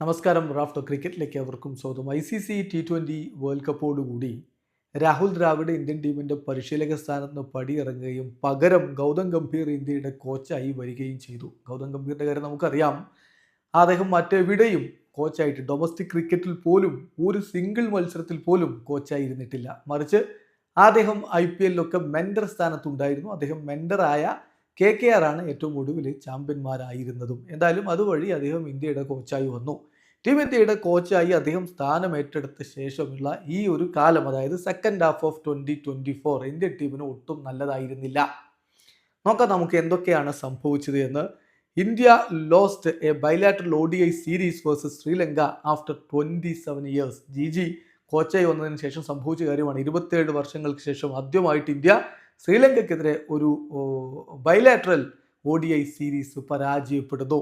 നമസ്കാരം റാഫ്റ്റർ ക്രിക്കറ്റിലേക്ക് അവർക്കും സ്വാഗതം. ഐ സി സി ടി ട്വന്റി വേൾഡ് കപ്പോടുകൂടി രാഹുൽ ദ്രാവിഡ് ഇന്ത്യൻ ടീമിന്റെ പരിശീലക സ്ഥാനത്ത് നിന്ന് പടിയിറങ്ങുകയും പകരം ഗൗതം ഗംഭീർ ഇന്ത്യയുടെ കോച്ചായി വരികയും ചെയ്തു. ഗൗതം ഗംഭീറിന്റെ കാര്യം നമുക്കറിയാം. അദ്ദേഹം മറ്റെവിടെയും കോച്ചായിട്ട് ഡൊമസ്റ്റിക് ക്രിക്കറ്റിൽ പോലും ഒരു സിംഗിൾ മത്സരത്തിൽ പോലും കോച്ചായിരുന്നിട്ടില്ല. മറിച്ച് അദ്ദേഹം ഐ പി എല്ലിലൊക്കെ മെൻഡർ സ്ഥാനത്തുണ്ടായിരുന്നു. അദ്ദേഹം മെൻഡറായ കെ കെ ആർ ആണ് ഏറ്റവും ഒടുവിൽ ചാമ്പ്യന്മാരായിരുന്നതും. എന്തായാലും അതുവഴി അദ്ദേഹം ഇന്ത്യയുടെ കോച്ചായി വന്നു. ടീം ഇന്ത്യയുടെ കോച്ചായി അദ്ദേഹം സ്ഥാനം ഏറ്റെടുത്ത ശേഷമുള്ള ഈ ഒരു കാലം അതായത് second half of twenty twenty four Indian ടീമിന് ഒട്ടും നല്ലതായിരുന്നില്ല. നോക്കാം നമുക്ക് എന്തൊക്കെയാണ് സംഭവിച്ചത് എന്ന്. India lost a bilateral O D I series versus Sri Lanka after twenty seven years G G കോച്ചായി വന്നതിന് ശേഷം സംഭവിച്ച കാര്യമാണ്. ഇരുപത്തേഴ് വർഷങ്ങൾക്ക് ശേഷം ആദ്യമായിട്ട് ഇന്ത്യ ശ്രീലങ്കയ്ക്കെതിരെ ഒരു bilateral O D I series പരാജയപ്പെടുന്നു.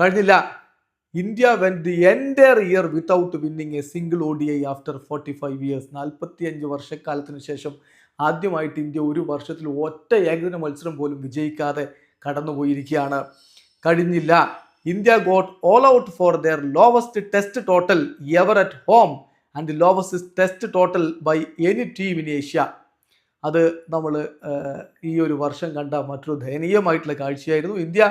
കഴിഞ്ഞില്ല. India went the entire year without winning a single O D I after forty five years നാൽപ്പത്തിയഞ്ച് വർഷക്കാലത്തിന് ശേഷം ആദ്യമായിട്ട് ഇന്ത്യ ഒരു വർഷത്തിൽ ഒറ്റ ഏകദിന മത്സരം പോലും വിജയിക്കാതെ കടന്നുപോയിരിക്കുകയാണ്. കഴിഞ്ഞില്ല. India got all out for their lowest test total ever at home and the lowest test total by any team in Asia അത് നമ്മൾ ഈ ഒരു വർഷം കണ്ട മറ്റൊരു ദയനീയമായിട്ടുള്ള കാഴ്ചയായിരുന്നു. ഇന്ത്യ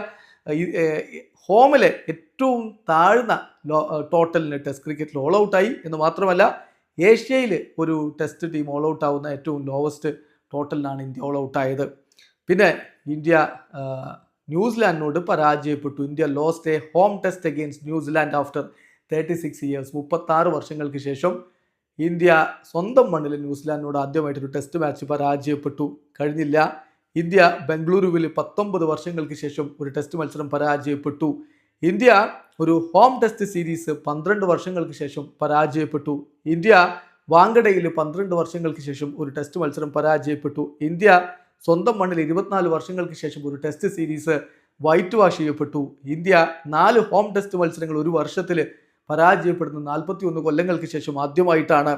ഹോമിലെ ഏറ്റവും താഴ്ന്ന ടോട്ടലിന് ടെസ്റ്റ് ക്രിക്കറ്റിൽ ഓൾ ഔട്ടായി എന്ന് മാത്രമല്ല ഏഷ്യയിൽ ഒരു ടെസ്റ്റ് ടീം ഓൾ ഔട്ട് ആവുന്ന ഏറ്റവും ലോവസ്റ്റ് ടോട്ടലിനാണ് ഇന്ത്യ ഓൾ ഔട്ടായത് പിന്നെ ഇന്ത്യ ന്യൂസിലാൻഡിനോട് പരാജയപ്പെട്ടു. India lost a home test against New Zealand after thirty six years മുപ്പത്താറ് വർഷങ്ങൾക്ക് ശേഷം ഇന്ത്യ സ്വന്തം മണ്ണിൽ ന്യൂസിലാൻഡിനോട് ആദ്യമായിട്ടൊരു ടെസ്റ്റ് മാച്ച് പരാജയപ്പെട്ടു. കഴിഞ്ഞില്ല. ഇന്ത്യ ബംഗളൂരുവിൽ പത്തൊമ്പത് വർഷങ്ങൾക്ക് ശേഷം ഒരു ടെസ്റ്റ് മത്സരം പരാജയപ്പെട്ടു. ഇന്ത്യ ഒരു ഹോം ടെസ്റ്റ് സീരീസ് പന്ത്രണ്ട് വർഷങ്ങൾക്ക് ശേഷം പരാജയപ്പെട്ടു. ഇന്ത്യ വാങ്കഡയിൽ പന്ത്രണ്ട് വർഷങ്ങൾക്ക് ശേഷം ഒരു ടെസ്റ്റ് മത്സരം പരാജയപ്പെട്ടു. ഇന്ത്യ സ്വന്തം മണ്ണിൽ ഇരുപത്തിനാല് വർഷങ്ങൾക്ക് ശേഷം ഒരു ടെസ്റ്റ് സീരീസ് വൈറ്റ് വാഷ് ചെയ്യപ്പെട്ടു. ഇന്ത്യ നാല് ഹോം ടെസ്റ്റ് മത്സരങ്ങൾ ഒരു വർഷത്തിൽ പരാജയപ്പെടുന്ന നാൽപ്പത്തി ഒന്ന് കൊല്ലങ്ങൾക്ക് ശേഷം ആദ്യമായിട്ടാണ്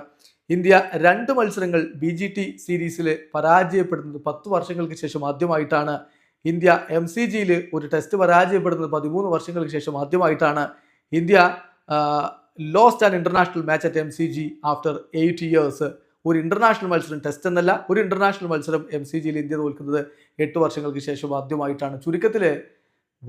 ഇന്ത്യ രണ്ട് മത്സരങ്ങൾ ബി ജി ടി സീരീസിൽ പരാജയപ്പെടുന്നത് പത്ത് വർഷങ്ങൾക്ക് ശേഷം ആദ്യമായിട്ടാണ്. ഇന്ത്യ എം സി ജിയിൽ ഒരു ടെസ്റ്റ് പരാജയപ്പെടുന്നത് പതിമൂന്ന് വർഷങ്ങൾക്ക് ശേഷം ആദ്യമായിട്ടാണ്. India lost and international match at M C G after eight years ഒരു ഇന്റർനാഷണൽ മത്സരം ടെസ്റ്റ് എന്നല്ല ഒരു ഇന്റർനാഷണൽ മത്സരം എം സി ജിയിൽ ഇന്ത്യ തോൽക്കുന്നത് എട്ട് വർഷങ്ങൾക്ക് ശേഷം ആദ്യമായിട്ടാണ്. ചുരുക്കത്തിൽ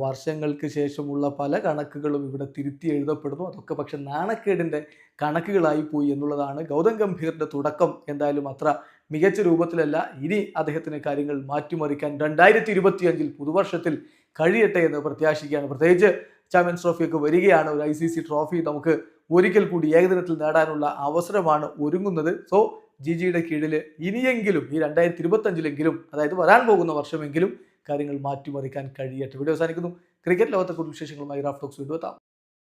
വർഷങ്ങൾക്ക് ശേഷമുള്ള പല കണക്കുകളും ഇവിടെ തിരുത്തി എഴുതപ്പെടുന്നു. അതൊക്കെ പക്ഷെ നാണക്കേടിന്റെ കണക്കുകളായി പോയി എന്നുള്ളതാണ് ഗൗതം ഗംഭീറിന്റെ തുടക്കം. എന്തായാലും അത്ര മികച്ച രൂപത്തിലല്ല. ഇനി അദ്ദേഹത്തിന് കാര്യങ്ങൾ മാറ്റിമറിക്കാൻ രണ്ടായിരത്തി ഇരുപത്തിയഞ്ചിൽ പുതുവർഷത്തിൽ കഴിയട്ടെ എന്ന് പ്രത്യാശിക്കുകയാണ്. പ്രത്യേകിച്ച് ചാമ്പ്യൻസ് ട്രോഫിയൊക്കെ വരികയാണ്. ഒരു ഐ സി സി ട്രോഫി നമുക്ക് ഒരിക്കൽ കൂടി ഏകദിനത്തിൽ നേടാനുള്ള അവസരമാണ് ഒരുങ്ങുന്നത്. സോ ജി ജിയുടെ കീഴിൽ ഇനിയെങ്കിലും ഈ രണ്ടായിരത്തി ഇരുപത്തഞ്ചിലെങ്കിലും അതായത് വരാൻ പോകുന്ന വർഷമെങ്കിലും കാര്യങ്ങൾ മാറ്റിമറിക്കാൻ കഴിയട്ടെ. വീഡിയോ അവസാനിക്കുന്നു. ക്രിക്കറ്റ് ലോകത്തെ വിശേഷങ്ങളുമായി റാഫ്റ്റോക്സ് വീണ്ടും എത്താം.